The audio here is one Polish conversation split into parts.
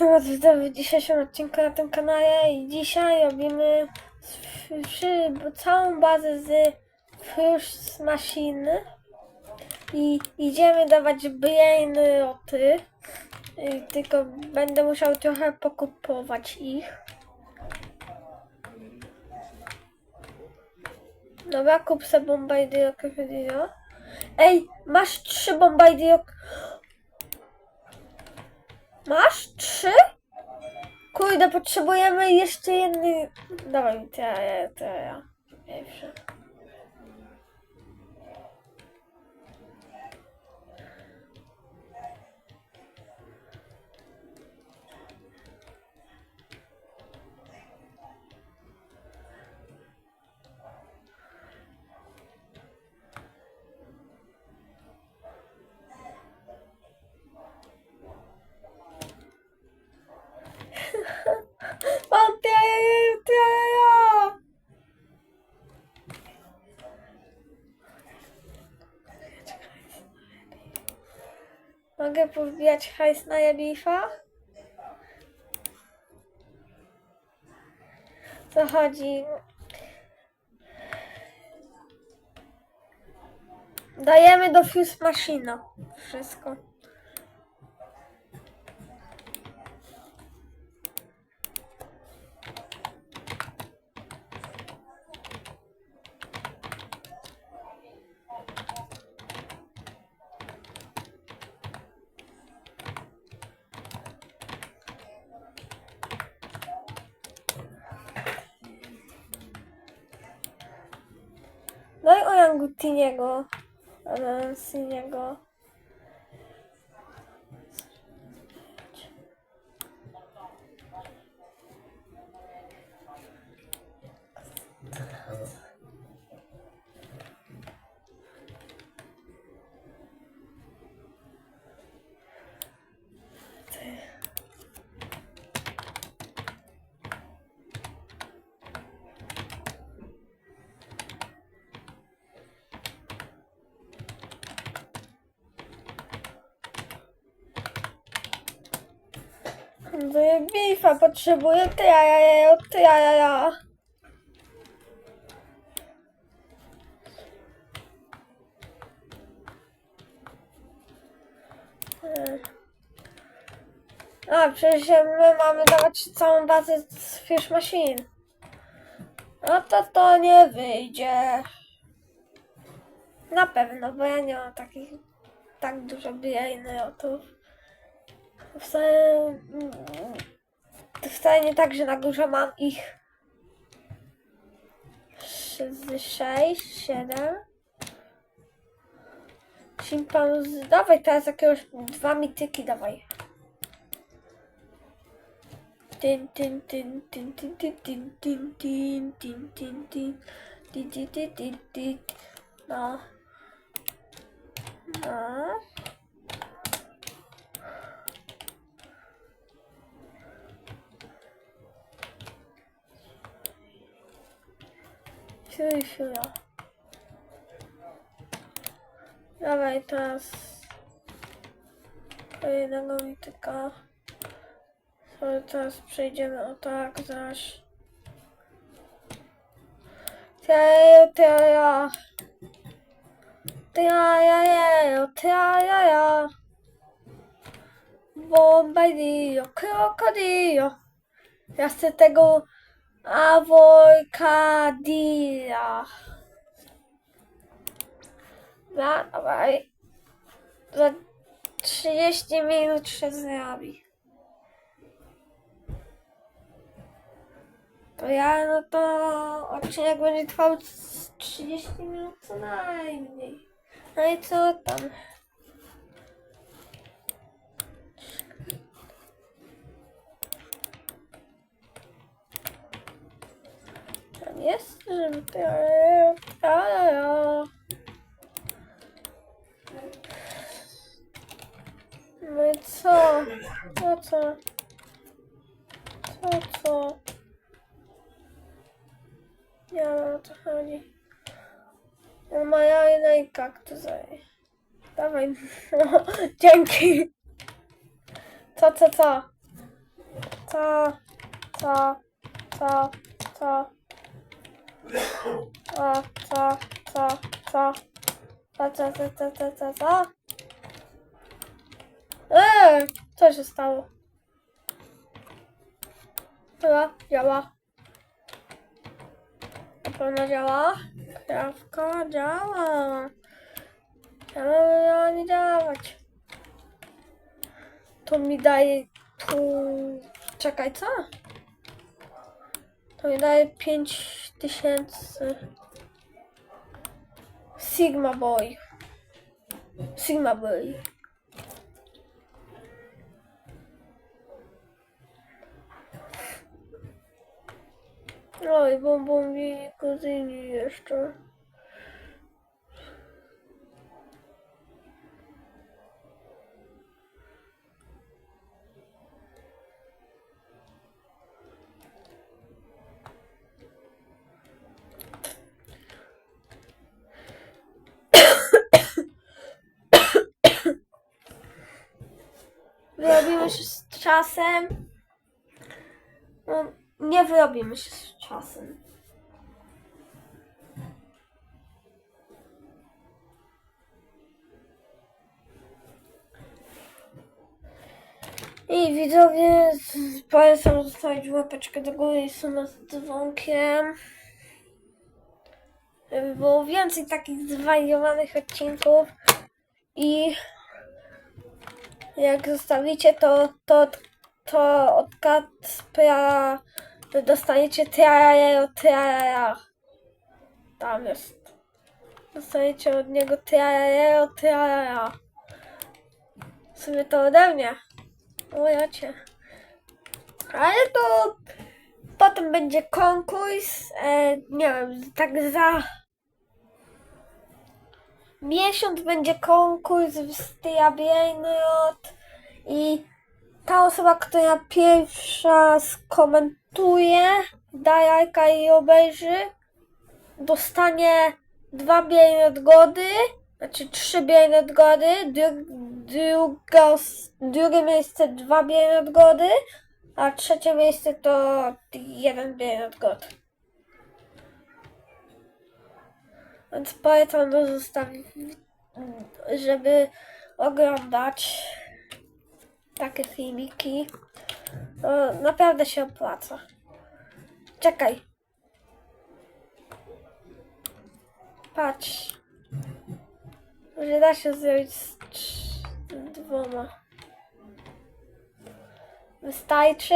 Was witam w dzisiejszym odcinku na tym kanale i dzisiaj robimy przy, całą bazę z First Machine i idziemy dawać brainy roty, Y, tylko będę musiał trochę pokupować ich. Dobra, kup sobie Bombardier Crocodile. Ej, masz trzy Bombardier... Masz trzy? Kurde, potrzebujemy jeszcze jednej... Dawaj, ta, ta, ta, ta. Mogę powbijać hajs na Jabifa? Co chodzi? Dajemy do Fuse Machina wszystko. Langutiniego. Lansiniego. Potrzebuję bifa, potrzebuję trajaja, trajaja. A, przecież my mamy dawać całą bazę z Fish Machine. No to to nie wyjdzie. Na pewno, bo ja nie mam takich tak dużo brainrotów. Wcale, mm, to wcale nie tak, że na górze mam ich 6, 7. Szimpanz, dawaj teraz jakiegoś dwa mityki, dawaj. Tin, tin, tin, tin, tin, tin, tin, tin, tin, tin, tin, tin, tin, tin, tin, tin, tin. No. No. Syfio. Dawaj teraz do jednego wityka. Sobie teraz przejdziemy o tak zaś. Trajo, trajo. Trajajajo, trajaja. Bombardillo, krokodillo. Ja chcę tego Awojkadilla. No, dawaj. Za 30 minut się zrobi. To ja, no to odcinek będzie trwał z 30 minut co najmniej. No i co tam? No i co? No co? Co, co? Nie wiem o co chodzi. No ma jajna i kaktus. Dawaj. Dzięki. Co, co, co? co, co, co, co, o, co, co, co? Co, co, co, co, co, co, co? Eee, co się stało? Chyba działa. Na pewno działa. Krawka działa. Ja mam nie działać. To mi daje tu... Czekaj, co? To mi daje 5000. Sigma Boy. Sigma Boy. Oj, bum bum i kuzyni jeszcze. Czasem. No, nie wyrobimy się z czasem. I widzowie, polecam zostawić łapeczkę do góry i sumę z dzwonkiem. Żeby było więcej takich zwariowanych odcinków. I jak zostawicie to, to, to od Kacpra dostaniecie trial, trial. Tam jest. Dostaniecie od niego trial, trial. W sumie to ode mnie. O cię. Ale to potem będzie konkurs, e, nie wiem, tak za miesiąc będzie konkurs w Stiabienrod i ta osoba, która pierwsza skomentuje, da jajka i obejrzy, dostanie dwa bienie gody, znaczy trzy bienie gody, dru, drugie miejsce dwa bienie gody, a trzecie miejsce to jeden bienie Więc polecam to zostawić, żeby oglądać takie filmiki. No, naprawdę się opłaca. Czekaj. Patrz. Że da się zrobić z dwoma. Wystarczy?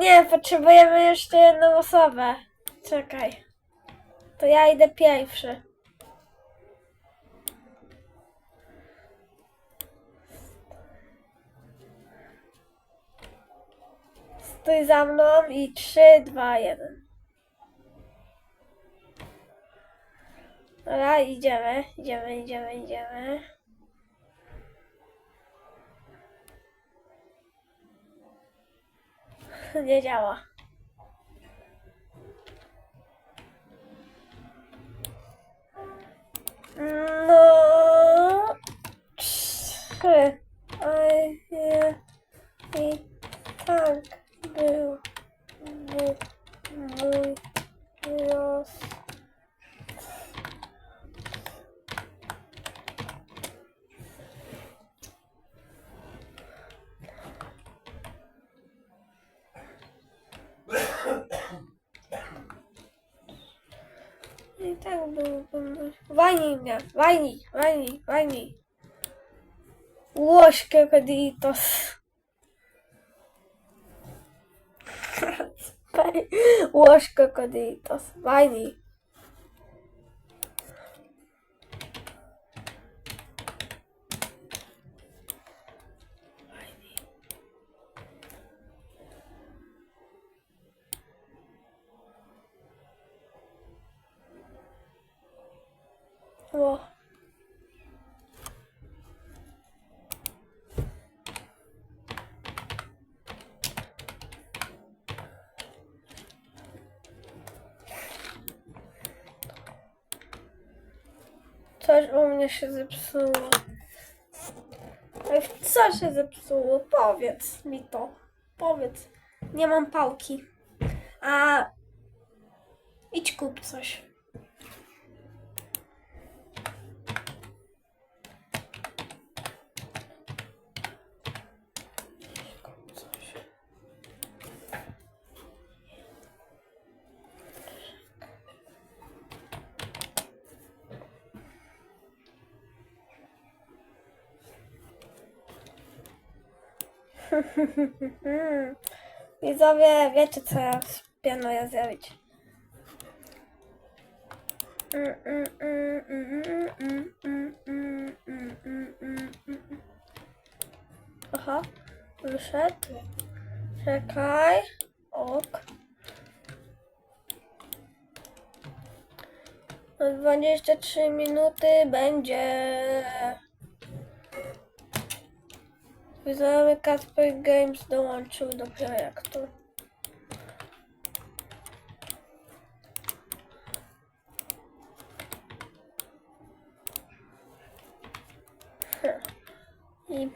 Nie, potrzebujemy jeszcze jedną osobę. Czekaj. To ja idę pierwszy. Stój za mną i 3, 2, 1. Dobra, idziemy, idziemy, idziemy, idziemy. Nie działa. No. Trzy. Je, I tak był mój los. I tak było pomysł. Wanilna, wanil, wanil, wanil. Łoś krokodilitos. Łoś krokodilitos, wanil. Ło. Coś u mnie się zepsuło. Co się zepsuło? Powiedz mi to. Powiedz. Nie mam pałki. A idź kup coś. Widzowie, wiecie co ja planuję zrobić. Aha, wyszedł. Czekaj. Ok. No 23 minuty będzie. Widzowie Kasper Games dołączył do projektu. Hm. I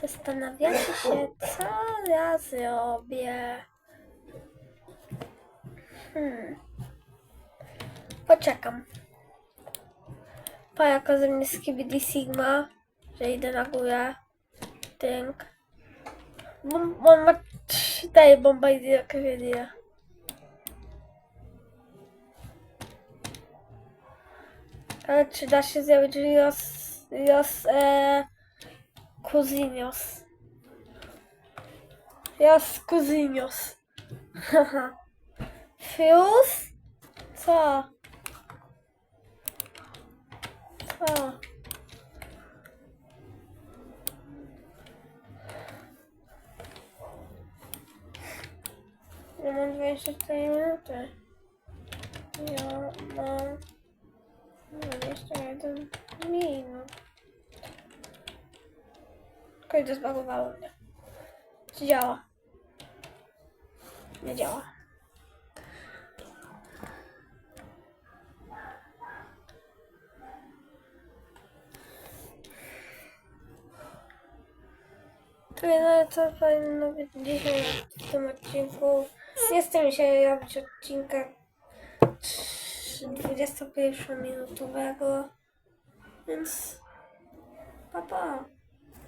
zastanawiacie się, co ja zrobię. Hmm. Poczekam. Pa jako ze mnie Sigma, że idę na górę. tem uma daí bombardeia cavalaria. Antes da XL é de os, os é, cozinhos. E os cozinhos. Fios. Só. Só. investimento e uma investimento mínimo. Coisas para o valor. Já. Já. Привет, это Павел Новый Дизель, автоматик, Nie chcę się robić odcinka 21-minutowego, więc pa pa.